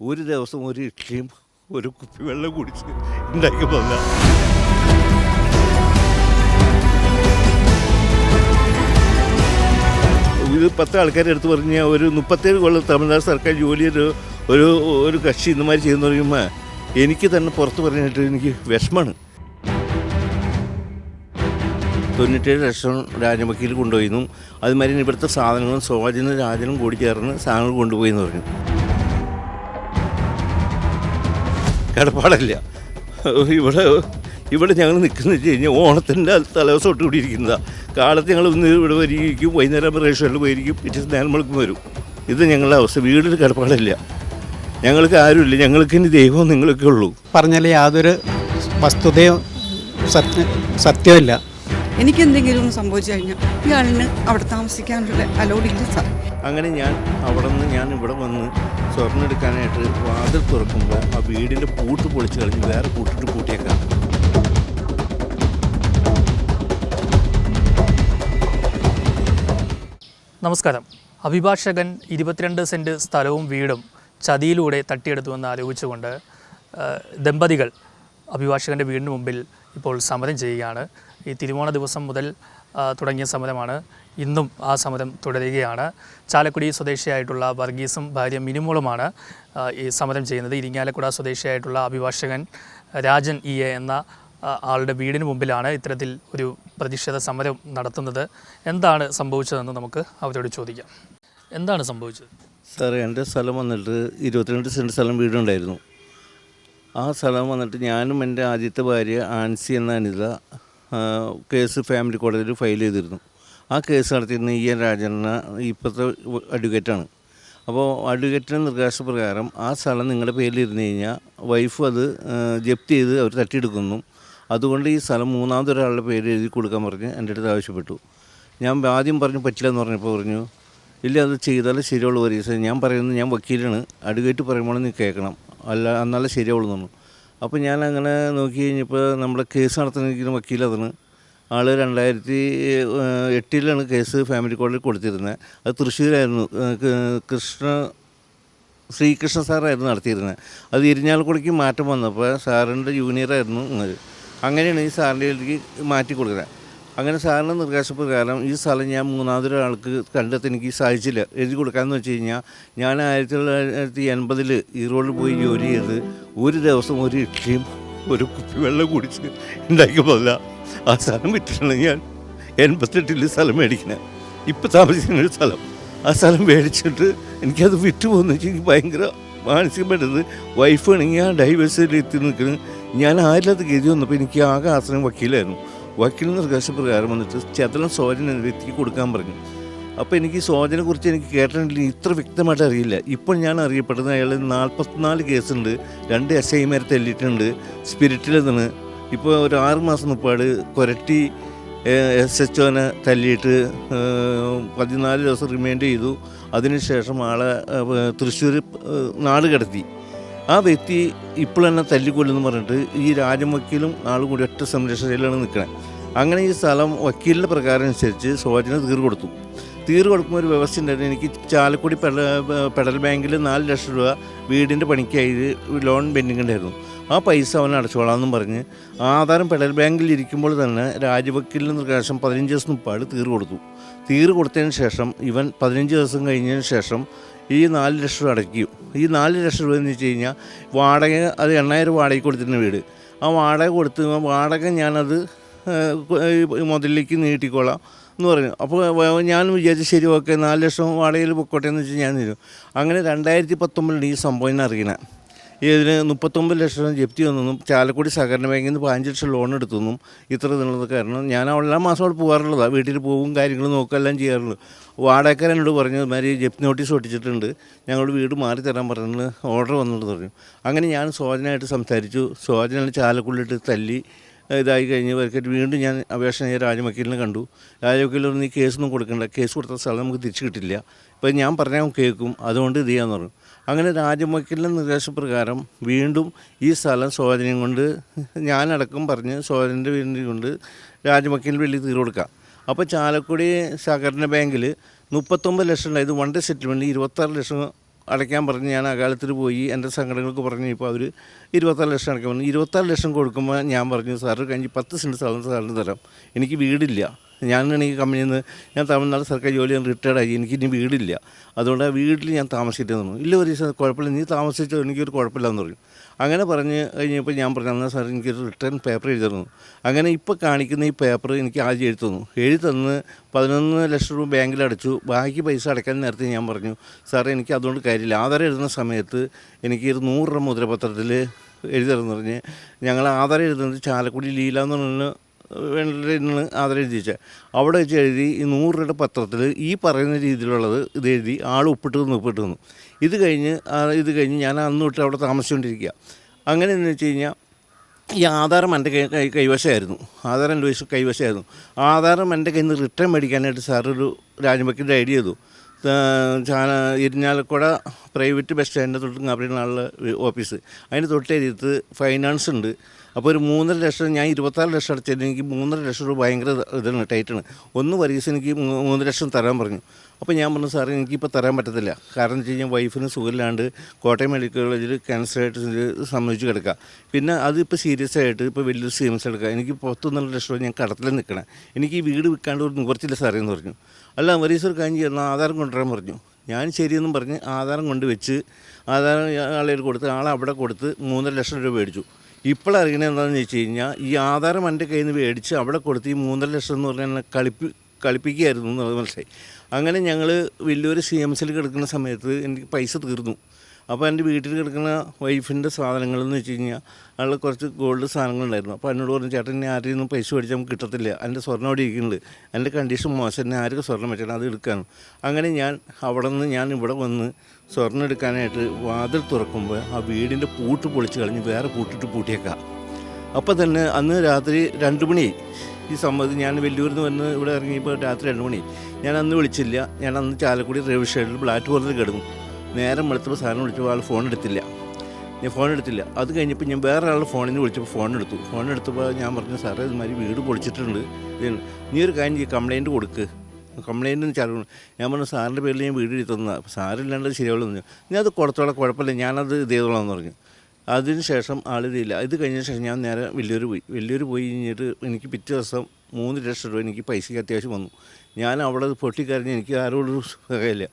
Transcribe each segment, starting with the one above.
ഒരു ദിവസം ഒരു ഇഡ്ലിയും ഒരു കുപ്പി വെള്ളം കുടിച്ച് ഉണ്ടാക്കി പോകാം ഇത് പത്ത് ആൾക്കാരെ എടുത്ത് പറഞ്ഞ ഒരു മുപ്പത്തേഴ് കൊല്ലം തമിഴ്നാട് സർക്കാർ ജോലി ഒരു ഒരു ഒരു കക്ഷി ഇന്നുമാതിരി ചെയ്യുന്ന പറയുമ്പോൾ എനിക്ക് തന്നെ പുറത്ത് പറഞ്ഞിട്ട് എനിക്ക് വിഷമാണ്. തൊണ്ണൂറ്റേഴ് ലക്ഷം രാജമക്കിയിൽ കൊണ്ടുപോയിരുന്നു അതുമാതിരി ഇവിടുത്തെ സാധനങ്ങളും സ്വാധീന രാജനും കൂടി ചേർന്ന് സാധനങ്ങൾ കൊണ്ടുപോയി എന്ന് പറഞ്ഞു. കിടപ്പാടല്ല ഇവിടെ ഇവിടെ ഞങ്ങൾ നിൽക്കുന്നത് വെച്ച് കഴിഞ്ഞാൽ ഓണത്തിന്റെ തലേദിവസം തൊട്ട് കൂടി ഇരിക്കുന്നതാണ് കാലത്ത് ഞങ്ങൾ ഒന്ന് ഇവിടെ വരികയും വൈകുന്നേരം റേഷനിൽ പോയിരിക്കും പിറ്റേ നേരം വെളുക്കും വരും. ഇത് ഞങ്ങളുടെ അവസ്ഥ. വീടിൽ കിടപ്പാടില്ല ഞങ്ങൾക്ക് ആരുമില്ല. ഞങ്ങൾക്ക് ഇനി ദൈവം നിങ്ങളൊക്കെ ഉള്ളൂ. പറഞ്ഞാൽ യാതൊരു വസ്തുതയോ സത്യ സത്യമില്ല എനിക്ക് എന്തെങ്കിലും സംഭവിച്ചു കഴിഞ്ഞാൽ ഇയാളിന് അവിടെ താമസിക്കാനുള്ള അലോഡില്ല സാർ. അങ്ങനെ ഞാൻ അവിടെ നിന്ന് ഞാൻ ഇവിടെ വന്ന് സ്വർണം എടുക്കാനായിട്ട് വാതിൽ തുറക്കുമ്പോൾ ആ വീടിന്റെ പൂട്ട് പൊളിച്ച് കളഞ്ഞ് വേറെ പൂട്ടിട്ട് പൂട്ടിയേക്കാം നമസ്കാരം. അഭിഭാഷകൻ ഇരുപത്തിരണ്ട് സെന്റ് സ്ഥലവും വീടും ചതിയിലൂടെ തട്ടിയെടുത്തുവെന്ന് ആരോപിച്ചുകൊണ്ട് ദമ്പതികൾ അഭിഭാഷകന്റെ വീടിന് മുമ്പിൽ ഇപ്പോൾ സമരം ചെയ്യുകയാണ്. ഈ തിരുവോണ ദിവസം മുതൽ തുടങ്ങിയ സമരമാണ്. ഇന്നും ആ സമരം തുടരുകയാണ്. ചാലക്കുടി സ്വദേശിയായിട്ടുള്ള വർഗീസും ഭാര്യ മിനിമോളുമാണ് ഈ സമരം ചെയ്യുന്നത്. ഇരിങ്ങാലക്കുട സ്വദേശിയായിട്ടുള്ള അഭിഭാഷകൻ രാജൻ ഇ എ എന്ന ആളുടെ വീടിന് മുമ്പിലാണ് ഇത്തരത്തിൽ ഒരു പ്രതിഷേധ സമരം നടത്തുന്നത്. എന്താണ് സംഭവിച്ചതെന്ന് നമുക്ക് അവരോട് ചോദിക്കാം. എന്താണ് സംഭവിച്ചത്? സാറേ എന്റെ സ്ഥലം വന്നിട്ട് ഇരുപത്തിരണ്ട് സെന്റ് സ്ഥലം വീടുണ്ടായിരുന്നു. ആ സ്ഥലം വന്നിട്ട് ഞാനും എന്റെ ആദ്യത്തെ ഭാര്യ ആൻസി എന്ന അനിത കേസ് ഫാമിലി കോടതിയിൽ ഫയൽ ചെയ്തിരുന്നു. ആ കേസ് നടത്തിയിരുന്ന ഇ എൻ രാജന ഇപ്പോഴത്തെ അഡ്വക്കേറ്റാണ്. അപ്പോൾ അഡ്വക്കേറ്റിന്റെ നിർദ്ദേശപ്രകാരം ആ സ്ഥലം നിങ്ങളുടെ പേരിൽ ഇരുന്ന് കഴിഞ്ഞാൽ വൈഫ് അത് ജപ്തി ചെയ്ത് അവർ തട്ടിയെടുക്കുന്നു. അതുകൊണ്ട് ഈ സ്ഥലം മൂന്നാമതൊരാളുടെ പേര് എഴുതി കൊടുക്കാൻ പറഞ്ഞ് എന്റെ അടുത്ത് ആവശ്യപ്പെട്ടു. ഞാൻ ആദ്യം പറഞ്ഞു പറ്റില്ല എന്ന് പറഞ്ഞപ്പോൾ പറഞ്ഞു ഇല്ല അത് ചെയ്താലേ ശരിയുള്ളൂ പറയും ഞാൻ പറയുന്നത് ഞാൻ വക്കീലാണ്. അഡ്വക്കേറ്റ് പറയുമ്പോൾ നീ കേൾക്കണം. അല്ല എന്നാലേ ശരിയാവുള്ളൂ എന്ന് അപ്പോൾ ഞാൻ അങ്ങനെ നോക്കി കഴിഞ്ഞപ്പോൾ നമ്മുടെ കേസ് നടത്തുന്ന വക്കീൽ അതാണ് ആൾ രണ്ടായിരത്തി എട്ടിലാണ് കേസ് ഫാമിലി കോടതിയിൽ കൊടുത്തിരുന്നത് അത് തൃശ്ശൂരായിരുന്നു. കൃഷ്ണ ശ്രീകൃഷ്ണ സാറായിരുന്നു നടത്തിയിരുന്നത് അത് ഇരിഞ്ഞാലക്കുടയ്ക്ക് മാറ്റം വന്നപ്പോൾ സാറിന്റെ ജൂനിയറായിരുന്നു അങ്ങനെയാണ് ഈ സാറിന്റെ മാറ്റി കൊടുക്കുന്നത് അങ്ങനെ സാറിന്റെ നിർദ്ദേശപ്രകാരം ഈ സ്ഥലം ഞാൻ മൂന്നാമതൊരാൾക്ക് കണ്ടെത്തി എനിക്ക് സാധിച്ചില്ല എഴുതി കൊടുക്കാമെന്ന് വെച്ച് കഴിഞ്ഞാൽ ഞാൻ ആയിരത്തി തൊള്ളായിരത്തി എൺപതിൽ ഈറോഡിൽ പോയി ജോലി ചെയ്ത് ഒരു ദിവസം ഒരു ഇഡ്ഡലിയും ഒരു കുപ്പി വെള്ളം കുടിച്ച് ഉണ്ടാക്കിയതല്ല ആ സ്ഥലം വിറ്റിട്ടാണ് ഞാൻ എൺപത്തെട്ടിൽ സ്ഥലം മേടിക്കുന്നത് ഇപ്പം താമസിക്കുന്ന ഒരു സ്ഥലം. ആ സ്ഥലം മേടിച്ചിട്ട് എനിക്കത് വിറ്റ് പോകുന്ന വെച്ചാൽ എനിക്ക് ഭയങ്കര മാനസികമായിട്ടത് വൈഫ് ആണെങ്കിൽ ആ ഡൈവേഴ്സിൽ എത്തി നിൽക്കുന്നത് ഞാൻ ആരില്ലാത്ത ഗതി വന്നപ്പോൾ എനിക്ക് ആകെ ആശ്രയം വക്കീലായിരുന്നു. വക്കീൽ നിർദ്ദേശപ്രകാരം വന്നിട്ട് ചെതലം സോജന എന്ന വ്യക്തിക്ക് കൊടുക്കാൻ പറഞ്ഞു. അപ്പോൾ എനിക്ക് സോജനെ കുറിച്ച് എനിക്ക് കേട്ടിട്ടുണ്ടെങ്കിൽ ഇത്ര വ്യക്തമായിട്ട് അറിയില്ല. ഇപ്പോൾ ഞാൻ അറിയപ്പെടുന്ന അയാൾ നാൽപ്പത്തിനാല് കേസുണ്ട്. രണ്ട് എസ് ഐമാരെ തല്ലിയിട്ടുണ്ട്. സ്പിരിറ്റിൽ നിന്ന് ഇപ്പോൾ ഒരു ആറ് മാസം മുപ്പാട് കൊരട്ടി എസ് എച്ച് ഒനെ തല്ലിയിട്ട് പതിനാല് ദിവസം റിമൈൻഡ് ചെയ്തു. അതിനുശേഷം ആളെ തൃശ്ശൂർ നാട് കടത്തി. ആ വ്യക്തി ഇപ്പോൾ തന്നെ തല്ലിക്കൊല്ലുന്നു പറഞ്ഞിട്ട് ഈ രാജം വക്കീലും ആളും കൂടി ഒറ്റ സംരക്ഷണയിലാണ് നിൽക്കുന്നത് അങ്ങനെ ഈ സ്ഥലം വക്കീലിന്റെ പ്രകാരം അനുസരിച്ച് സോജന തീർ കൊടുത്തു. തീർ കൊടുക്കുമ്പോൾ ഒരു വ്യവസ്ഥ ഉണ്ടായിരുന്നു. എനിക്ക് ചാലക്കുടി പെഡൽ ബാങ്കിൽ നാല് ലക്ഷം രൂപ വീടിന്റെ പണിക്കായി ലോൺ പെൻഡിങ് ഉണ്ടായിരുന്നു. ആ പൈസ അവൻ അടച്ചോളാമെന്നും പറഞ്ഞ് ആധാരം ഫെഡറൽ ബാങ്കിൽ ഇരിക്കുമ്പോൾ തന്നെ രാജവക്കീലിന് നിർദ്ദേശം പതിനഞ്ച് ദിവസം മുപ്പാട് തീർ കൊടുത്തു. തീർ കൊടുത്തതിന് ശേഷം ഇവൻ പതിനഞ്ച് ദിവസം കഴിഞ്ഞതിന് ശേഷം ഈ നാല് ലക്ഷം രൂപ അടയ്ക്കും ഈ നാല് ലക്ഷം രൂപ എന്ന് വെച്ച് കഴിഞ്ഞാൽ വാടക അത് എണ്ണായിരം വാടകയ്ക്ക് കൊടുത്തിരുന്ന വീട്. ആ വാടക കൊടുത്ത് വാടക ഞാനത് മുതലിലേക്ക് നീട്ടിക്കോളാം എന്ന് പറഞ്ഞു. അപ്പോൾ ഞാൻ വിചാരിച്ചു ശരി ഓക്കെ നാല് ലക്ഷം വാടകയിൽ പൊക്കോട്ടെ എന്ന് വെച്ച് ഞാൻ തരും അങ്ങനെ രണ്ടായിരത്തി പത്തൊമ്പതിലാണ് ഈ സംഭവം അറിയണേ. ഇതിന് മുപ്പത്തൊമ്പത് ലക്ഷം ജപ്തി വന്നെന്നും ചാലക്കുടി സഹകരണ ബാങ്കിൽ നിന്ന് പതിനഞ്ച് ലക്ഷം ലോൺ എടുത്തെന്നും ഇത്ര ഇതിനുള്ളത് കാരണം ഞാൻ എല്ലാ മാസം അവിടെ പോകാറുള്ളതാണ് വീട്ടിൽ പോകും കാര്യങ്ങൾ നോക്കുക എല്ലാം ചെയ്യാറുള്ളൂ. എന്നോട് പറഞ്ഞു മാതിരി ജപ്തി നോട്ടീസ് ഒട്ടിച്ചിട്ടുണ്ട്. ഞങ്ങളുടെ വീട് മാറി തരാൻ പറഞ്ഞു ഓർഡർ വന്നിട്ട് പറഞ്ഞു. അങ്ങനെ ഞാൻ സോജനായിട്ട് സംസാരിച്ചു. സോജന ചാലക്കുള്ളിട്ട് തല്ലി ഇതായി കഴിഞ്ഞ് വരക്കിട്ട് വീണ്ടും ഞാൻ അപേക്ഷ രാജവക്കീലിനെ കണ്ടു. രാജവക്കീൽ ഈ കേസൊന്നും കൊടുക്കണ്ട. കേസ് കൊടുത്ത സ്ഥലം നമുക്ക് തിരിച്ചു കിട്ടില്ല. ഇപ്പം ഞാൻ പറഞ്ഞാൽ കേൾക്കും. അതുകൊണ്ട് ഇത് ചെയ്യാമെന്ന് പറഞ്ഞു. അങ്ങനെ രാജവക്കീലിന്റെ നിർദ്ദേശപ്രകാരം വീണ്ടും ഈ സ്ഥലം സോദനയും കൊണ്ട് ഞാനടക്കം പറഞ്ഞ് സോദനന്റെ വീടിന്റെ കൊണ്ട് രാജവക്കീലിന് വെള്ളി തീർ കൊടുക്കാം. അപ്പോൾ ചാലക്കുടി സഹകരണ ബാങ്കിൽ മുപ്പത്തൊമ്പത് ലക്ഷം ഉണ്ടായത് വൺ ഡേ സെറ്റിൽമെന്റ് ഇരുപത്താറ് ലക്ഷം അടയ്ക്കാൻ പറഞ്ഞ് ഞാൻ അകാലത്തിൽ പോയി. എന്റെ സംഘടനകൾക്ക് പറഞ്ഞ് ഇപ്പോൾ അവർ ഇരുപത്താറ് ലക്ഷം അടയ്ക്കാൻ പറഞ്ഞു. ഇരുപത്താറ് ലക്ഷം കൊടുക്കുമ്പോൾ ഞാൻ പറഞ്ഞു സാറ് കഴിഞ്ഞ് പത്ത് സെന്റ് സ്ഥലം സാറിന് തരാം. എനിക്ക് വീടില്ല. ഞാനാണ് ഈ കമ്പനിയിൽ നിന്ന് ഞാൻ തമിഴ്നാട് സർക്കാർ ജോലി റിട്ടയർഡായി എനിക്ക് ഇനി വീടില്ല. അതുകൊണ്ട് ആ വീട്ടിൽ ഞാൻ താമസിച്ചിട്ട് തന്നു ഇല്ല ഒരു ദിവസം കുഴപ്പമില്ല. നീ താമസിച്ചോ എനിക്കൊരു കുഴപ്പമില്ലെന്ന് പറഞ്ഞു അങ്ങനെ പറഞ്ഞ് കഴിഞ്ഞപ്പോൾ ഞാൻ പറഞ്ഞു എന്നാൽ സാർ എനിക്കൊരു റിട്ടേൺ പേപ്പർ എഴുതി തന്നു അങ്ങനെ ഇപ്പോൾ കാണിക്കുന്ന ഈ പേപ്പർ എനിക്ക് ആദ്യം എഴുതി തന്നു. എഴുതി തന്ന് പതിനൊന്ന് ലക്ഷം രൂപ ബാങ്കിൽ അടച്ചു. ബാക്കി പൈസ അടയ്ക്കാൻ നേരത്തെ ഞാൻ പറഞ്ഞു സാറേ എനിക്ക് അതുകൊണ്ട് കാര്യമില്ല. ആധാരം എഴുതുന്ന സമയത്ത് എനിക്ക് ഒരു നൂറ് രൂപ മുദ്രപത്രത്തിൽ എഴുതി തരുന്നു പറഞ്ഞ് ഞങ്ങൾ ആധാരം എഴുതുന്നത് ചാലക്കുടി ലീല എന്ന് പറഞ്ഞ എഴുതി വെച്ചാൽ അവിടെ വെച്ച് എഴുതി ഈ നൂറ് രൂപയുടെ പത്രത്തിൽ ഈ പറയുന്ന രീതിയിലുള്ളത് ഇത് എഴുതി ആൾ ഒപ്പിട്ട് തന്നു ഒപ്പിട്ട് തന്നു. ഇത് കഴിഞ്ഞ് ഇത് കഴിഞ്ഞ് ഞാൻ അന്ന് തൊട്ട് അവിടെ താമസിച്ചുകൊണ്ടിരിക്കുക. അങ്ങനെ എന്ന് വെച്ച് കഴിഞ്ഞാൽ ഈ ആധാരം എന്റെ കൈ കൈവശമായിരുന്നു. ആധാരം എന്റെ വശം കൈവശമായിരുന്നു. ആധാരം എന്റെ കയ്യിൽ നിന്ന് റിട്ടേൺ മേടിക്കാനായിട്ട് സാറൊരു രാജമക്കിന്റെ ഐഡിയ ചെയ്തു ഇരിഞ്ഞാലക്കുട പ്രൈവറ്റ് ബസ് സ്റ്റാൻഡിന്റെ തൊട്ട് അവിടെയുള്ള ഓഫീസ്. അതിന്റെ തൊട്ടരിയത്ത് ഫൈനാൻസ് ഉണ്ട്. അപ്പോൾ ഒരു മൂന്നര ലക്ഷം ഞാൻ ഇരുപത്താറ് ലക്ഷം അടച്ചത് എനിക്ക് മൂന്നര ലക്ഷം രൂപ ഭയങ്കര ഇതാണ് ടൈറ്റാണ്. ഒന്ന് വരീസ് എനിക്ക് മൂന്ന് ലക്ഷം തരാൻ പറഞ്ഞു. അപ്പോൾ ഞാൻ പറഞ്ഞു സാറേ എനിക്കിപ്പോൾ തരാൻ പറ്റത്തില്ല. കാരണം വെച്ച് കഴിഞ്ഞാൽ വൈഫിന് സുഖമില്ലാണ്ട് കോട്ടയം മെഡിക്കൽ കോളേജിൽ ക്യാൻസറായിട്ട് സംബന്ധിച്ച് കിടക്കുക. പിന്നെ അതിപ്പോൾ സീരിയസ് ആയിട്ട് ഇപ്പോൾ വലിയൊരു സീമൻസ് എടുക്കുക. എനിക്ക് പുറത്തുനിന്നുള്ള ലക്ഷം ഞാൻ കടത്തിൽ നിൽക്കണം. എനിക്ക് ഈ വീട് വിൽക്കാണ്ട് ഒരു നിവർത്തില്ല സാറേ എന്ന് പറഞ്ഞു. അല്ല വരീസ് ഒരു കാര്യം ചെയ്യുന്ന ആധാരം കൊണ്ടുവരാൻ പറഞ്ഞു. ഞാൻ ശരിയെന്നും പറഞ്ഞ് ആധാരം കൊണ്ട് വെച്ച് ആധാരം ആളെ കൊടുത്ത് ആളെ അവിടെ കൊടുത്ത് മൂന്നര ലക്ഷം രൂപ മേടിച്ചു. ഇപ്പോഴറിയണത് എന്താണെന്ന് വെച്ച് കഴിഞ്ഞാൽ ഈ ആധാരം എന്റെ കയ്യിൽ നിന്ന് മേടിച്ച് അവിടെ കൊടുത്ത് ഈ മൂന്നര ലക്ഷം എന്ന് പറഞ്ഞാൽ കളിപ്പി കളിപ്പിക്കുകയായിരുന്നു എന്നുള്ളത് മനസ്സിലായി. അങ്ങനെ ഞങ്ങൾ വലിയൊരു സി എം സിയിൽ കിടക്കുന്ന സമയത്ത് എനിക്ക് പൈസ തീർന്നു. അപ്പോൾ എന്റെ വീട്ടിൽ കിടക്കുന്ന വൈഫിന്റെ സാധനങ്ങൾ എന്ന് വെച്ച് കഴിഞ്ഞാൽ അയാൾ കുറച്ച് ഗോൾഡ് സാധനങ്ങളുണ്ടായിരുന്നു. അപ്പോൾ എന്നോട് പറഞ്ഞു ചേട്ടൻ ഇനി ആരെയും ഒന്നും പൈസ മേടിച്ചാൽ നമുക്ക് കിട്ടത്തില്ല. എന്റെ സ്വർണം അവിടെ ഇരിക്കുന്നുണ്ട്. എന്റെ കണ്ടീഷൻ മോശം. എന്നെ ആർക്ക് സ്വർണം വെച്ചാൽ അത് എടുക്കാനും അങ്ങനെ ഞാൻ അവിടെ നിന്ന് ഞാൻ ഇവിടെ വന്ന് സ്വർണം എടുക്കാനായിട്ട് വാതിൽ തുറക്കുമ്പോൾ ആ വീടിന്റെ പൂട്ട് പൊളിച്ച് കളഞ്ഞ് വേറെ പൂട്ടിട്ട് പൂട്ടിയേക്കാം. അപ്പോൾ തന്നെ അന്ന് രാത്രി രണ്ട് മണി ഈ സംഭവത്തിൽ ഞാൻ വെല്ലൂരിൽ നിന്ന് വന്ന് ഇവിടെ ഇറങ്ങിയപ്പോൾ രാത്രി രണ്ട് മണി ഞാൻ അന്ന് വിളിച്ചില്ല. ഞാൻ അന്ന് ചാലക്കുടി റെയിൽവേ സ്റ്റേഷനിൽ പ്ലാറ്റ്ഫോമിൽ കിടന്നു. നേരം വെളുത്തപ്പോൾ സാധനം വിളിച്ചപ്പോൾ ആൾ ഫോൺ എടുത്തില്ല. ഞാൻ ഫോൺ എടുത്തില്ല. അത് കഴിഞ്ഞപ്പോൾ ഞാൻ വേറെ ആൾ ഫോണിൽ നിന്ന് വിളിച്ചപ്പോൾ ഫോൺ എടുത്തു. ഫോൺ എടുത്തപ്പോൾ ഞാൻ പറഞ്ഞു സാറേ ഇതുമാതിരി വീട് പൊളിച്ചിട്ടുണ്ട്. നീ ഒരു കാര്യം ചെയ്യും കംപ്ലയിന്റ് കൊടുക്ക്. കംപ്ലയിന്റ് ചാലു ഞാൻ പറഞ്ഞു സാറിന്റെ പേരിൽ ഞാൻ വീട് എടുത്തു അപ്പോൾ സാറില്ലാണ്ട് ശരിയാവുള്ളൂ പറഞ്ഞു. ഞാൻ അത് കൊടുത്തോളാം കുഴപ്പമില്ല. ഞാനത് ഇതേതോളാന്ന് പറഞ്ഞു. അതിന് ശേഷം ആളിതില്ല ഇത് കഴിഞ്ഞ ശേഷം ഞാൻ നേരെ വലിയൊരു പോയി. വലിയൊരു പോയി കഴിഞ്ഞിട്ട് എനിക്ക് പിറ്റേ ദിവസം മൂന്ന് ലക്ഷം രൂപ എനിക്ക് പൈസയ്ക്ക് അത്യാവശ്യം വന്നു. ഞാൻ അവിടെ പൊട്ടിക്കരഞ്ഞ് എനിക്ക് ആരോടൊരു സുഖമില്ല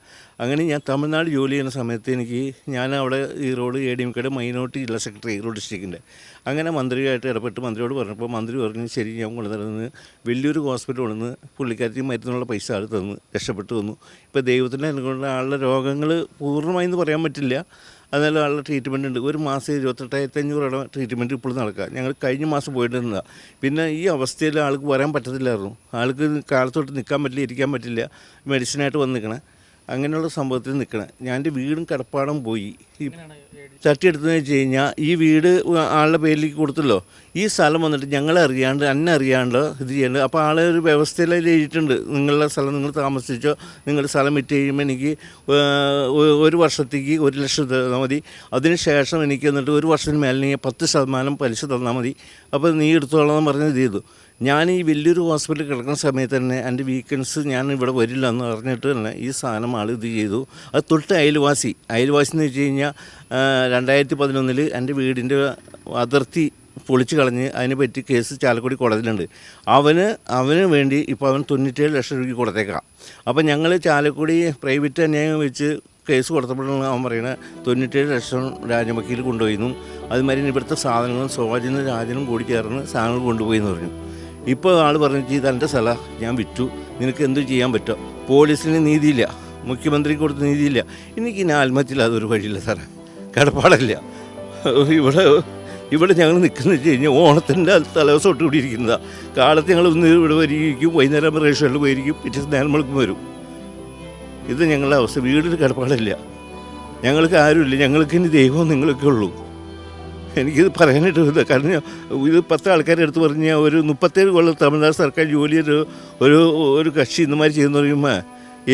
അങ്ങനെ ഞാൻ തമിഴ്നാട് ജോലി ചെയ്യുന്ന സമയത്ത് എനിക്ക് ഞാൻ അവിടെ Erode A D M കെയുടെ മൈനോറിറ്റി ജില്ലാ സെക്രട്ടറി റോഡ് ഡിസ്ട്രിക്റ്റിന്റെ. അങ്ങനെ മന്ത്രിയായിട്ട് ഇടപെട്ട് മന്ത്രിയോട് പറഞ്ഞപ്പോൾ മന്ത്രി പറഞ്ഞു ശരി ഞാൻ കൊണ്ടുതരുന്നത് വലിയൊരു ഹോസ്പിറ്റൽ കൊണ്ടുവന്ന് പുള്ളിക്കാരത്തി മരുന്നുള്ള പൈസ ആൾ തന്നു രക്ഷപ്പെട്ടു വന്നു ഇപ്പോൾ ദൈവത്തിന്റെ അനുകൊണ്ട് ആളുടെ രോഗങ്ങൾ പൂർണമായി എന്ന് പറയാൻ പറ്റില്ല. അതെല്ലാം ആളുടെ ട്രീറ്റ്മെന്റ് ഉണ്ട്. ഒരു മാസം ഇരുപത്തെട്ടായിരത്തി അഞ്ഞൂറ് രൂപ ട്രീറ്റ്മെന്റ് ഇപ്പോഴും നടക്കുക. ഞങ്ങൾ കഴിഞ്ഞ മാസം പോയിട്ടുണ്ട്. പിന്നെ ഈ അവസ്ഥയിൽ ആൾക്ക് വരാൻ പറ്റത്തില്ലായിരുന്നു. ആൾക്ക് കാലത്തോട്ട് നിൽക്കാൻ പറ്റില്ല ഇരിക്കാൻ പറ്റില്ല. മെഡിസിനായിട്ട് വന്ന് നിൽക്കണേ അങ്ങനെയുള്ള സംഭവത്തിൽ നിൽക്കണം. ഞാൻ എന്റെ വീടും കടപ്പാടും പോയി. ഈ തട്ടിയെടുത്തെന്ന് വെച്ച് കഴിഞ്ഞാൽ ഈ വീട് ആളുടെ പേരിലേക്ക് കൊടുത്തല്ലോ. ഈ സ്ഥലം വന്നിട്ട് ഞങ്ങളെ അറിയാണ്ട് അന്നെ അറിയാണ്ട് ഇത് ചെയ്യേണ്ടത് അപ്പോൾ ആളെ ഒരു വ്യവസ്ഥയിൽ എഴുതിയിട്ടുണ്ട്. നിങ്ങളുടെ സ്ഥലം നിങ്ങൾ താമസിച്ചോ നിങ്ങളുടെ സ്ഥലം വിറ്റ് കഴിയുമ്പോൾ എനിക്ക് ഒരു വർഷത്തേക്ക് ഒരു ലക്ഷം തന്നാൽ മതി. അതിന് ശേഷം എനിക്ക് എന്നിട്ട് ഒരു വർഷത്തിന് മേലെ നീ പത്ത് ശതമാനം പലിശ തന്നാൽ മതി. അപ്പോൾ നീ എടുത്തോളാം എന്ന് പറഞ്ഞ് ഇത് ചെയ്തു. ഞാൻ ഈ വലിയൊരു ഹോസ്പിറ്റലിൽ കിടക്കുന്ന സമയത്ത് തന്നെ എന്റെ വീക്കെൻഡ്സ് ഞാൻ ഇവിടെ വരില്ല എന്ന് പറഞ്ഞിട്ട് തന്നെ ഈ സാധനം ആൾ ഇത് ചെയ്തു. അത് തൊട്ട് അയൽവാസി. അയൽവാസി എന്ന് വെച്ച് കഴിഞ്ഞാൽ രണ്ടായിരത്തി പതിനൊന്നിൽ എന്റെ വീടിന്റെ അതിർത്തി പൊളിച്ച് കളഞ്ഞ് അതിനെ പറ്റി കേസ് ചാലക്കുടി കോടതിയിലുണ്ട്. അവന് അവന് വേണ്ടി ഇപ്പോൾ അവൻ തൊണ്ണൂറ്റേഴ് ലക്ഷം രൂപയ്ക്ക് കൊടുത്തേക്കാം. അപ്പോൾ ഞങ്ങൾ ചാലക്കുടി പ്രൈവറ്റ് അന്യായം വെച്ച് കേസ് കൊടുത്തപ്പോഴാണ് അവൻ പറയുന്നത് തൊണ്ണൂറ്റേഴ് ലക്ഷം രാജമക്കിയിൽ കൊണ്ടുപോയിരുന്നു അതുമാതിരി ഇവിടുത്തെ സാധനങ്ങളും സ്വാജനും രാജനും കൂടി ചേർന്ന് സാധനങ്ങൾ കൊണ്ടുപോയി എന്ന് പറഞ്ഞു. ഇപ്പോൾ ആൾ പറഞ്ഞു ഇത് എന്റെ സ്ഥലം ഞാൻ വിറ്റു. നിനക്ക് എന്തു ചെയ്യാൻ പറ്റും. പോലീസിന് നീതിയില്ല. മുഖ്യമന്ത്രിക്ക് കൊടുത്ത നീതിയില്ല. എനിക്ക് ഇനി ആത്മഹത്യയിൽ അതൊരു വഴിയില്ല സാറേ. കടപ്പാടല്ല. ഇവിടെ ഇവിടെ ഞങ്ങൾ നിൽക്കുന്നത് വെച്ച് കഴിഞ്ഞാൽ ഓണത്തിന്റെ തലേദിവസം തൊട്ട് ഇവിടെ ഇരിക്കുന്നതാണ് കാലത്ത് ഞങ്ങൾ ഒന്ന് ഇവിടെ വരികയും വൈകുന്നേരം റേഷനിൽ പോയിരിക്കും. പിറ്റേ നേരം മുളക്കും വരും. ഇത് ഞങ്ങളുടെ അവസ്ഥ. വീടിന് കിടപ്പാടില്ല. ഞങ്ങൾക്ക് ആരുമില്ല. ഞങ്ങൾക്ക് ഇനി ദൈവം നിങ്ങളൊക്കെ ഉള്ളൂ. എനിക്കിത് പറയാനായിട്ട് കാരണം ഇത് പത്ത് ആൾക്കാരെ എടുത്ത് പറഞ്ഞ ഒരു മുപ്പത്തേഴ് കൊല്ലം തമിഴ്നാട് സർക്കാർ ജോലി ഒരു ഒരു കക്ഷി ഇന്നുമാതിരി ചെയ്യുന്ന പറയുമ്പോൾ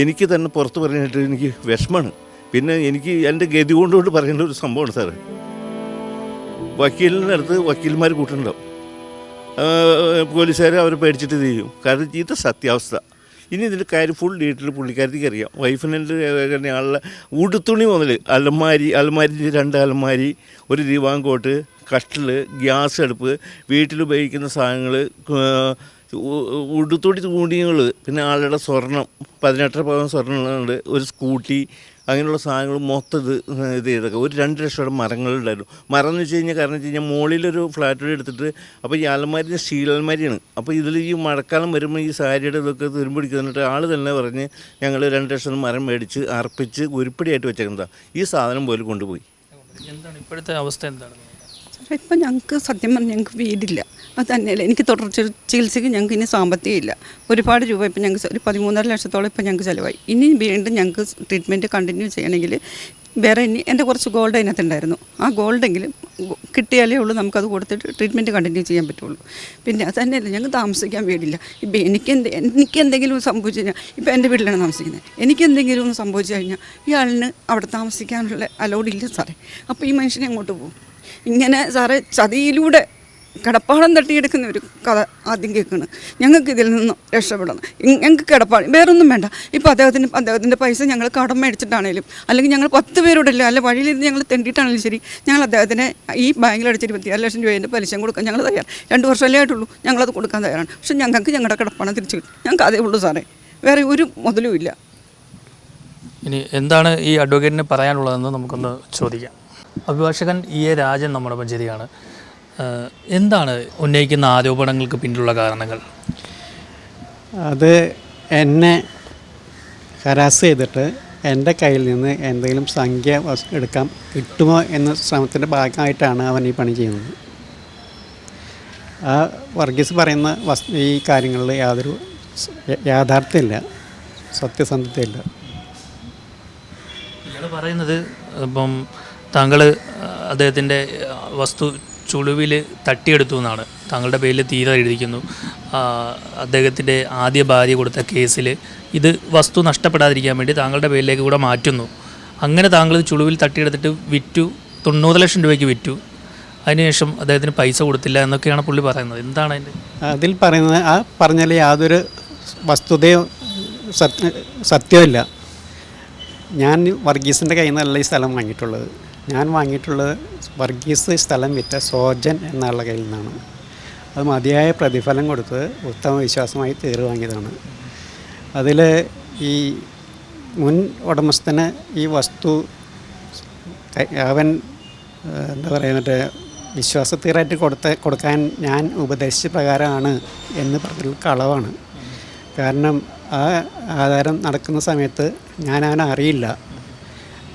എനിക്ക് തന്നെ പുറത്ത് പറയാനായിട്ട് എനിക്ക് വിഷമമാണ്. പിന്നെ എനിക്ക് എന്റെ ഗതി കൊണ്ടുകൊണ്ട് പറയേണ്ട ഒരു സംഭവമാണ് സാറ്. വക്കീലിന്റെ അടുത്ത് വക്കീൽമാർ കൂട്ടുണ്ടാവും പോലീസുകാർ അവരെ പേടിച്ചിട്ട് ചെയ്യും. കാരണം ഇത് സത്യാവസ്ഥ. ഇനി ഇതിന്റെ കാര്യം ഫുൾ ഡീറ്റെയിൽ പുള്ളിക്കാരത്തേക്ക് അറിയാം. വൈഫിനെ ആളുടെ ഉടുത്തുണി മുതൽ അലമാരി അലമാരി രണ്ട് അലമാരി ഒരു ദിവാങ്കോട്ട് കട്ടിൽ ഗ്യാസ് അടുപ്പ് വീട്ടിൽ ഉപയോഗിക്കുന്ന സാധനങ്ങൾ ഉടുത്തുടി തൂണികൾ പിന്നെ ആളുടെ സ്വർണം പതിനെട്ടര പവൻ സ്വർണമുണ്ട് ഒരു സ്കൂട്ടി അങ്ങനെയുള്ള സാധനങ്ങൾ മൊത്തം ഇത് ഇത് ചെയ്തൊക്കെ ഒരു രണ്ട് ലക്ഷം മരങ്ങളുണ്ടായിരുന്നു മരം എന്ന് വെച്ച് കഴിഞ്ഞാൽ കാരണം വെച്ച് കഴിഞ്ഞാൽ മുകളിലൊരു ഫ്ലാറ്റ് എടുത്തിട്ട് അപ്പോൾ ഈ അലമാരി സ്റ്റീൽ അലമാരിയാണ് അപ്പോൾ ഇതിൽ ഈ മഴക്കാലം വരുമ്പോൾ ഈ സാരിയുടെ ഇതൊക്കെ തുരുമ്പിടിക്കുന്നിട്ട് ആൾ തന്നെ പറഞ്ഞ് ഞങ്ങൾ രണ്ട് ലക്ഷം മരം മേടിച്ച് അർപ്പിച്ച് ഉരുപ്പിടിയായിട്ട് വെച്ചേക്കുന്നതാണ് ഈ സാധനം പോലും കൊണ്ടുപോയി. എന്താണ് ഇപ്പോഴത്തെ അവസ്ഥ എന്താണ്? ഇപ്പം ഞങ്ങൾക്ക് സത്യം പറഞ്ഞാൽ ഞങ്ങൾക്ക് വീടില്ല. അത് തന്നെയല്ല. എനിക്ക് തുടർ ചികിത്സയ്ക്ക് ഞങ്ങൾക്ക് ഇനി സാമ്പത്തികമില്ല ഒരുപാട് രൂപ ഇപ്പം ഞങ്ങൾക്ക് ഒരു പതിമൂന്നര ലക്ഷത്തോളം ഇപ്പം ഞങ്ങൾക്ക് ചിലവായി. ഇനി വീണ്ടും ഞങ്ങൾക്ക് ട്രീറ്റ്മെന്റ് കണ്ടിന്യൂ ചെയ്യണമെങ്കിൽ വേറെ ഇനി എന്റെ കുറച്ച് ഗോൾഡ് അതിനകത്തുണ്ടായിരുന്നു. ആ ഗോൾഡെങ്കിലും കിട്ടിയാലേ ഉള്ളൂ നമുക്കത് കൊടുത്തിട്ട് ട്രീറ്റ്മെന്റ് കണ്ടിന്യൂ ചെയ്യാൻ പറ്റുള്ളൂ. പിന്നെ അത് തന്നെയല്ല. ഞങ്ങൾക്ക് താമസിക്കാൻ വീടില്ല. ഇപ്പം എനിക്ക് എന്ത് എനിക്ക് എന്തെങ്കിലും സംഭവിച്ചു കഴിഞ്ഞാൽ ഇപ്പം എന്റെ വീട്ടിലാണ് താമസിക്കുന്നത്. എനിക്ക് എന്തെങ്കിലും ഒന്ന് സംഭവിച്ചു കഴിഞ്ഞാൽ ഇയാളിന് അവിടെ താമസിക്കാനുള്ള അലൗഡ് ഇല്ല സാറേ. അപ്പോൾ ഈ മനുഷ്യനെ അങ്ങോട്ട് പോകും? ഇങ്ങനെ സാറേ ചതിയിലൂടെ കിടപ്പാടം തട്ടിയെടുക്കുന്ന ഒരു കഥ ആദ്യം കേൾക്കുന്നു ഞങ്ങൾക്ക് ഇതിൽ നിന്നും രക്ഷപ്പെടണം. ഞങ്ങൾക്ക് കിടപ്പാട് വേറൊന്നും വേണ്ട. ഇപ്പോൾ അദ്ദേഹത്തിന് അദ്ദേഹത്തിന്റെ പൈസ ഞങ്ങൾ കടം മേടിച്ചിട്ടാണേലും അല്ലെങ്കിൽ ഞങ്ങൾ പത്ത് പേരോടല്ല അല്ല വഴിയിലിരുന്ന് ഞങ്ങൾ തെണ്ടിയിട്ടാണെങ്കിലും ശരി ഞങ്ങൾ അദ്ദേഹത്തിന് ഈ ബാങ്കിൽ അടിച്ച് ഇരുപത്തിയാറ് ലക്ഷം രൂപേന്റെ പലിശ കൊടുക്കാൻ ഞങ്ങൾ തയ്യാർ രണ്ട് വർഷമല്ലേ ആയിട്ടുള്ളൂ ഞങ്ങളത് കൊടുക്കാൻ തയ്യാറാണ്. പക്ഷെ ഞങ്ങൾക്ക് ഞങ്ങളുടെ കിടപ്പാടം തിരിച്ചു കിട്ടും. ഞങ്ങൾക്ക് അതേ ഉള്ളൂ സാറേ. വേറെ ഒരു മുതലും ഇല്ല. ഇനി എന്താണ് ഈ അഡ്വക്കേറ്റിന് പറയാനുള്ളതെന്ന് നമുക്കൊന്ന് ചോദിക്കാം. അഭിഭാഷകൻ ഇ എ രാജൻ നമ്മുടെ പഞ്ചേരിയാണ്. എന്താണ് ഉന്നയിക്കുന്ന ആരോപണങ്ങൾക്ക് പിന്നിലുള്ള കാരണങ്ങൾ? അത് എന്നെ ഹരാസ് ചെയ്തിട്ട് എന്റെ കയ്യിൽ നിന്ന് എന്തെങ്കിലും സംഖ്യ എടുക്കാൻ കിട്ടുമോ എന്ന ശ്രമത്തിന്റെ ഭാഗമായിട്ടാണ് അവൻ ഈ പണി ചെയ്യുന്നത്. ആ വർഗീസ് പറയുന്ന വസ് ഈ കാര്യങ്ങളിൽ യാതൊരു യാഥാർത്ഥ്യമില്ല സത്യസന്ധതയില്ല. ഇയാൾ പറയുന്നത് ഇപ്പം താങ്കൾ അദ്ദേഹത്തിന്റെ വസ്തു ചുളുവിൽ തട്ടിയെടുത്തു എന്നാണ്. താങ്കളുടെ പേരിൽ തീരെ എഴുതിക്കുന്നു അദ്ദേഹത്തിന്റെ ആദ്യ ഭാര്യ കൊടുത്ത കേസിൽ ഇത് വസ്തു നഷ്ടപ്പെടാതിരിക്കാൻ വേണ്ടി താങ്കളുടെ പേരിലേക്ക് കൂടെ മാറ്റുന്നു. അങ്ങനെ താങ്കൾ ചുളിവിൽ തട്ടിയെടുത്തിട്ട് വിറ്റു തൊണ്ണൂറ് ലക്ഷം രൂപയ്ക്ക് വിറ്റു. അതിനുശേഷം അദ്ദേഹത്തിന് പൈസ കൊടുത്തില്ല എന്നൊക്കെയാണ് പുള്ളി പറയുന്നത്. എന്താണ് അതിന്റെ അതിൽ പറയുന്നത് ആ പറഞ്ഞാൽ യാതൊരു വസ്തുതയോ സത്യ സത്യമില്ല ഞാൻ വർഗീസിന്റെ കയ്യിൽ നിന്നല്ല ഈ സ്ഥലം വാങ്ങിയിട്ടുള്ളത്. ഞാൻ വാങ്ങിയിട്ടുള്ളത് വർഗീസ് സ്ഥലം വിറ്റ സോജൻ എന്നുള്ള കയ്യിൽ നിന്നാണ്. അത് മതിയായ പ്രതിഫലം കൊടുത്ത് ഉത്തമ വിശ്വാസമായി തീർ വാങ്ങിയതാണ് അതിൽ ഈ മുൻ ഉടമസ്ഥന് ഈ വസ്തു അവൻ എന്താ പറയുക മറ്റേ വിശ്വാസത്തീറായിട്ട് കൊടുത്ത കൊടുക്കാൻ ഞാൻ ഉപദേശിച്ച പ്രകാരമാണ് എന്ന് പറഞ്ഞതിൽ കളവാണ്. കാരണം ആ ആധാരം നടക്കുന്ന സമയത്ത് ഞാൻ അവനെ അറിയില്ല.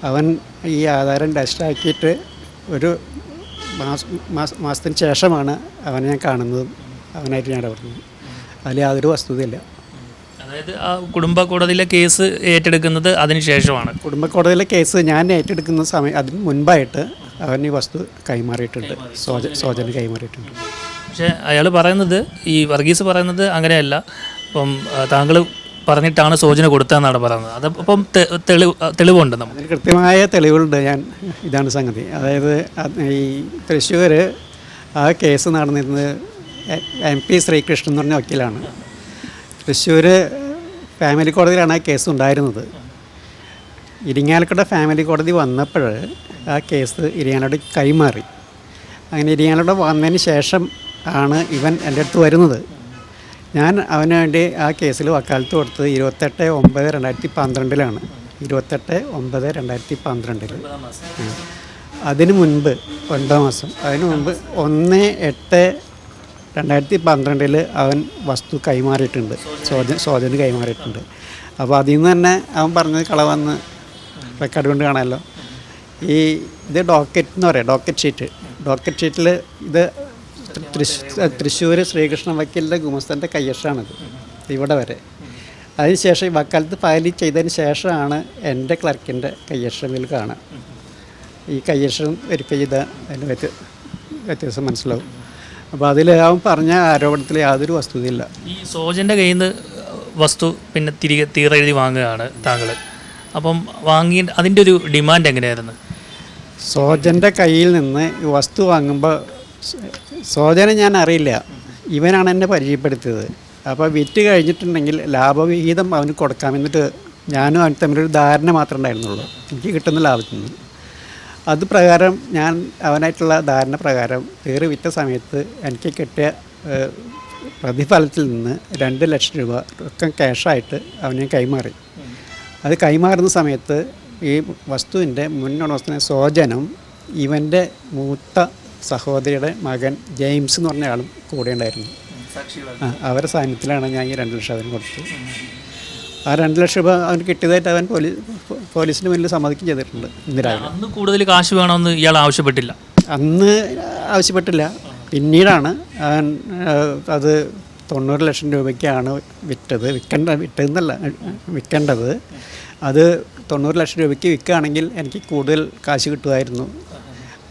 അവൻ ഈ ആധാരം ടെസ്റ്റാക്കിയിട്ട് ഒരു മാസം മാസ- മാസത്തിന് ശേഷമാണ് അവനെ ഞാൻ കാണുന്നതും അവനായിട്ട് ഞാൻ ഇടപെടുന്നത്. അതിൽ യാതൊരു വസ്തുതയില്ല. അതായത് ആ കുടുംബ കോടതിയിലെ കേസ് ഏറ്റെടുക്കുന്നത് അതിന് ശേഷമാണ്. കുടുംബ കോടതിയിലെ കേസ് ഞാൻ ഏറ്റെടുക്കുന്ന സമയം അതിന് മുൻപായിട്ട് അവൻ ഈ വസ്തു കൈമാറിയിട്ടുണ്ട്. സോജ സോജന് കൈമാറിയിട്ടുണ്ട്. പക്ഷേ അയാൾ പറയുന്നത് ഈ വർഗീസ് പറയുന്നത് അങ്ങനെയല്ല. അപ്പം താങ്കൾ പറഞ്ഞിട്ടാണ് സൂചന കൊടുത്തതെന്നാണ് പറയുന്നത്. അത് അപ്പം തെളിവ് തെളിവുണ്ട് നമുക്ക്. കൃത്യമായ തെളിവുണ്ട് ഞാൻ ഇതാണ് സംഗതി. അതായത് ഈ തൃശ്ശൂർ ആ കേസ് നടന്നിരുന്നത് എ- പി ശ്രീകൃഷ്ണൻ എന്ന് പറഞ്ഞ വക്കീലാണ്. തൃശ്ശൂർ ഫാമിലി കോടതിയിലാണ് ആ കേസ് ഉണ്ടായിരുന്നത്. ഇരിങ്ങാലക്കുട ഫാമിലി കോടതി വന്നപ്പോൾ ആ കേസ് ഇരിങ്ങാലോട് കൈമാറി. അങ്ങനെ ഇരിങ്ങാലോട് വന്നതിന് ശേഷം ആണ് ഇവൻ എന്റെ അടുത്ത് വരുന്നത്. ഞാൻ അവന് വേണ്ടി ആ കേസിൽ വക്കാലത്ത് കൊടുത്തത് ഇരുപത്തെട്ട് ഒമ്പത് രണ്ടായിരത്തി പന്ത്രണ്ടിലാണ്. ഇരുപത്തെട്ട് ഒമ്പത് രണ്ടായിരത്തി പന്ത്രണ്ടിൽ അതിന് മുൻപ് ഒൻപത് മാസം അതിന് മുൻപ് ഒന്ന് എട്ട് രണ്ടായിരത്തി പന്ത്രണ്ടിൽ അവൻ വസ്തു കൈമാറിയിട്ടുണ്ട്. സോജൻ സോജന് കൈമാറിയിട്ടുണ്ട്. അപ്പോൾ അതിൽ നിന്ന് തന്നെ അവൻ പറഞ്ഞത് കളവന്ന് റെക്കോർഡ് കൊണ്ട് കാണാമല്ലോ. ഈ ഇത് ഡോക്കറ്റ് എന്ന് പറയാം ഡോക്കറ്റ് ഷീറ്റ്. ഡോക്കറ്റ് ഷീറ്റിൽ ഇത് തൃശ്ശൂർ ശ്രീകൃഷ്ണ വക്കീലിന്റെ ഗുമസ്തന്റെ കയ്യക്ഷാണിത് ഇവിടെ വരെ. അതിനുശേഷം ഈ വക്കാലത്ത് ഫയൽ ചെയ്തതിന് ശേഷമാണ് എന്റെ ക്ലർക്കിന്റെ കയ്യക്ഷരമിൽ കാണുക. കാണാം ഈ കയ്യക്ഷരം വെരിഫൈ ചെയ്ത അതിന്റെ വ്യത്യ വ്യത്യാസം മനസ്സിലാവും. അപ്പോൾ അതിൽ അവൻ പറഞ്ഞ ആരോപണത്തിൽ യാതൊരു വസ്തുതയില്ല. ഈ സോജന്റെ കയ്യിൽ നിന്ന് വസ്തു പിന്നെ തിരികെ തീറെഴുതി വാങ്ങുകയാണ് താങ്കൾ അപ്പം വാങ്ങി അതിന്റെ ഒരു ഡിമാൻഡ് എങ്ങനെയായിരുന്നു? സോജന്റെ കയ്യിൽ നിന്ന് വസ്തു വാങ്ങുമ്പോൾ സോജനെ ഞാൻ അറിയില്ല. ഇവനാണ് എന്നെ പരിചയപ്പെടുത്തിയത്. അപ്പോൾ വിറ്റ് കഴിഞ്ഞിട്ടുണ്ടെങ്കിൽ ലാഭവിഹിതം അവന് കൊടുക്കാം എന്നിട്ട് ഞാനും അവൻ തമ്മിലൊരു ധാരണ മാത്രമേ ഉണ്ടായിരുന്നുള്ളൂ. എനിക്ക് കിട്ടുന്ന ലാഭത്തിൽ നിന്ന്. അത് പ്രകാരം ഞാൻ അവനായിട്ടുള്ള ധാരണ പ്രകാരം കയറി വിറ്റ സമയത്ത് എനിക്ക് കിട്ടിയ പ്രതിഫലത്തിൽ നിന്ന് രണ്ട് ലക്ഷം രൂപ ഒക്കെ ക്യാഷായിട്ട് അവനെ കൈമാറി. അത് കൈമാറുന്ന സമയത്ത് ഈ വസ്തുവിന്റെ മുൻ ഉടമസ്ഥനെ സോജനം ഇവന്റെ മൂത്ത സഹോദരിയുടെ മകൻ ജെയിംസ് എന്ന് പറഞ്ഞ ആളും കൂടെ ഉണ്ടായിരുന്നു. ആ, അവരുടെ സാന്നിധ്യത്തിലാണ് ഞാൻ ഈ രണ്ട് ലക്ഷം അവന് കൊടുത്തത്. ആ രണ്ട് ലക്ഷം രൂപ അവന് കിട്ടിയതായിട്ട് അവൻ പോലീസ് പോലീസിന് മുന്നിൽ സമ്മതിക്കുകയും ചെയ്തിട്ടുണ്ട് ഇന്ന് രാവിലെ. അന്ന് കൂടുതൽ കാശ് വേണമെന്ന് ഇയാൾ ആവശ്യപ്പെട്ടില്ല. അന്ന് ആവശ്യപ്പെട്ടില്ല. പിന്നീടാണ് അവൻ അത് തൊണ്ണൂറ് ലക്ഷം രൂപയ്ക്കാണ് വിറ്റത്. വിൽക്കേണ്ട വിറ്റതെന്നല്ല വിൽക്കേണ്ടത്. അത് തൊണ്ണൂറ് ലക്ഷം രൂപയ്ക്ക് വിൽക്കുകയാണെങ്കിൽ എനിക്ക് കൂടുതൽ കാശ് കിട്ടുമായിരുന്നു.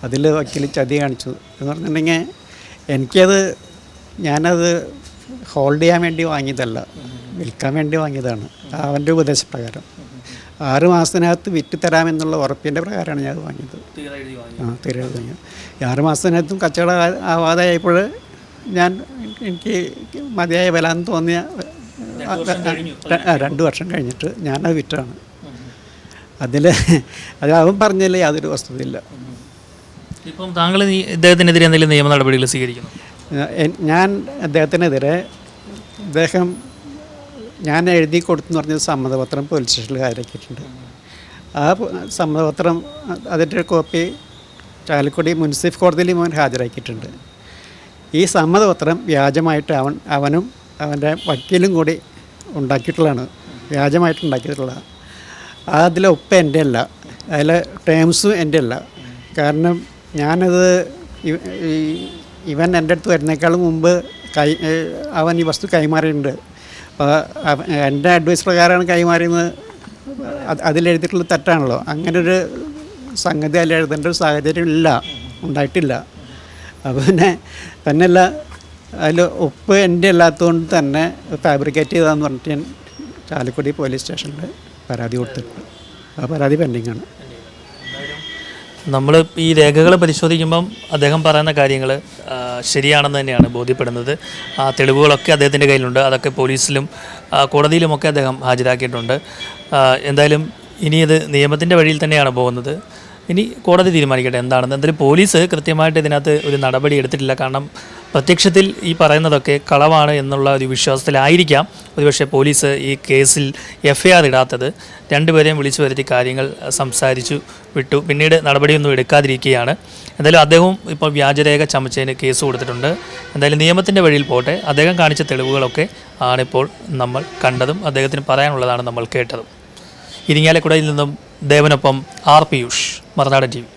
അതിൽ വക്കീൽ ചതി കാണിച്ചു എന്ന് പറഞ്ഞിട്ടുണ്ടെങ്കിൽ എനിക്കത് ഞാനത് ഹോൾഡ് ചെയ്യാൻ വേണ്ടി വാങ്ങിയതല്ല വിൽക്കാൻ വേണ്ടി വാങ്ങിയതാണ്. അവന്റെ ഉപദേശപ്രകാരം. ആറ് മാസത്തിനകത്ത് വിറ്റ് തരാമെന്നുള്ള ഉറപ്പിന്റെ പ്രകാരമാണ് ഞാൻ അത് വാങ്ങിയത്. ആ തീരെ വാങ്ങിയത്. ആറ് മാസത്തിനകത്തും കച്ചവട ആവാതായപ്പോൾ ഞാൻ എനിക്ക് മതിയായ വില എന്ന് തോന്നിയ രണ്ട് വർഷം കഴിഞ്ഞിട്ട് ഞാനത് വിറ്റാണ് അതിൽ അത് അവൻ പറഞ്ഞില്ല യാതൊരു വസ്തുതയില്ല. ഇപ്പം താങ്കൾ ഇദ്ദേഹത്തിനെതിരെ എന്തെങ്കിലും നിയമ നടപടികൾ സ്വീകരിക്കുന്നു? ഞാൻ അദ്ദേഹത്തിനെതിരെ അദ്ദേഹം ഞാൻ എഴുതി കൊടുത്തെന്ന് പറഞ്ഞ സമ്മതപത്രം പോലീസ് സ്റ്റേഷനിൽ ഹാജരാക്കിയിട്ടുണ്ട് ആ സമ്മതപത്രം അതിന്റെ ഒരു കോപ്പി ചാലക്കുടി മുനിസിപ്പൽ കോടതിയിൽ മോൻ ഹാജരാക്കിയിട്ടുണ്ട്. ഈ സമ്മതപത്രം വ്യാജമായിട്ട് അവൻ അവനും അവന്റെ വക്കീലും കൂടി ഉണ്ടാക്കിയിട്ടുള്ളതാണ്. വ്യാജമായിട്ട് ഉണ്ടാക്കിയിട്ടുള്ളതാണ്. അതിലെ ഒപ്പ് എന്റെ അല്ല. അതിലെ ടേംസും എന്റെ അല്ല. കാരണം ഞാനത് ഇവൻ എന്റെ അടുത്ത് വരുന്നേക്കാളും മുമ്പ് കൈ അവൻ ഈ വസ്തു കൈമാറിയിട്ടുണ്ട്. അപ്പോൾ എന്റെ അഡ്വൈസ് പ്രകാരമാണ് കൈമാറിയെന്ന് അത് അതിലെഴുതിയിട്ടുള്ള തെറ്റാണല്ലോ. അങ്ങനൊരു സംഗതി അല്ല എഴുതേണ്ട ഒരു സാഹചര്യം ഇല്ല. ഉണ്ടായിട്ടില്ല. അപ്പോൾ പിന്നെ തന്നെയല്ല അതിൽ ഉപ്പ് എന്റെ അല്ലാത്തതുകൊണ്ട് തന്നെ ഫാബ്രിക്കേറ്റ് ചെയ്താന്ന് പറഞ്ഞിട്ട് ഞാൻ ചാലക്കുടി പോലീസ് സ്റ്റേഷനിൽ പരാതി കൊടുത്തിട്ടുണ്ട്. ആ പരാതി പെൻഡിങ്ങാണ്. നമ്മൾ ഈ രേഖകൾ പരിശോധിക്കുമ്പം അദ്ദേഹം പറയുന്ന കാര്യങ്ങൾ ശരിയാണെന്ന് തന്നെയാണ് ബോധ്യപ്പെടുന്നത്. ആ തെളിവുകളൊക്കെ അദ്ദേഹത്തിന്റെ കയ്യിലുണ്ട്. അതൊക്കെ പോലീസിലും കോടതിയിലുമൊക്കെ അദ്ദേഹം ഹാജരാക്കിയിട്ടുണ്ട്. എന്തായാലും ഇനി ഇത് നിയമത്തിന്റെ വഴിയിൽ തന്നെയാണ് പോകുന്നത്. ഇനി കോടതി തീരുമാനിക്കട്ടെ എന്താണെന്ന്. എന്തായാലും പോലീസ് കൃത്യമായിട്ട് ഇതിനകത്ത് ഒരു നടപടി എടുത്തിട്ടില്ല. കാരണം പ്രത്യക്ഷത്തിൽ ഈ പറയുന്നതൊക്കെ കളവാണ് എന്നുള്ള ഒരു വിശ്വാസത്തിലായിരിക്കാം. ഒരുപക്ഷെ പോലീസ് ഈ കേസിൽ എഫ് ഐ ആർ ഇടാത്തത്. രണ്ടുപേരെയും വിളിച്ചു വരുത്തി കാര്യങ്ങൾ സംസാരിച്ചു വിട്ടു. പിന്നീട് നടപടിയൊന്നും എടുക്കാതിരിക്കുകയാണ്. എന്തായാലും അദ്ദേഹവും ഇപ്പോൾ വ്യാജരേഖ ചമച്ചതിന് കേസ് കൊടുത്തിട്ടുണ്ട്. എന്തായാലും നിയമത്തിന്റെ വഴിയിൽ പോട്ടെ. അദ്ദേഹം കാണിച്ച തെളിവുകളൊക്കെ ആണിപ്പോൾ നമ്മൾ കണ്ടതും അദ്ദേഹത്തിന് പറയാനുള്ളതാണ് നമ്മൾ കേട്ടതും. ഇരിങ്ങാലക്കുടയിൽ നിന്നും ദേവനൊപ്പം ആർ പിയൂഷ് മറുനാടൻ ടി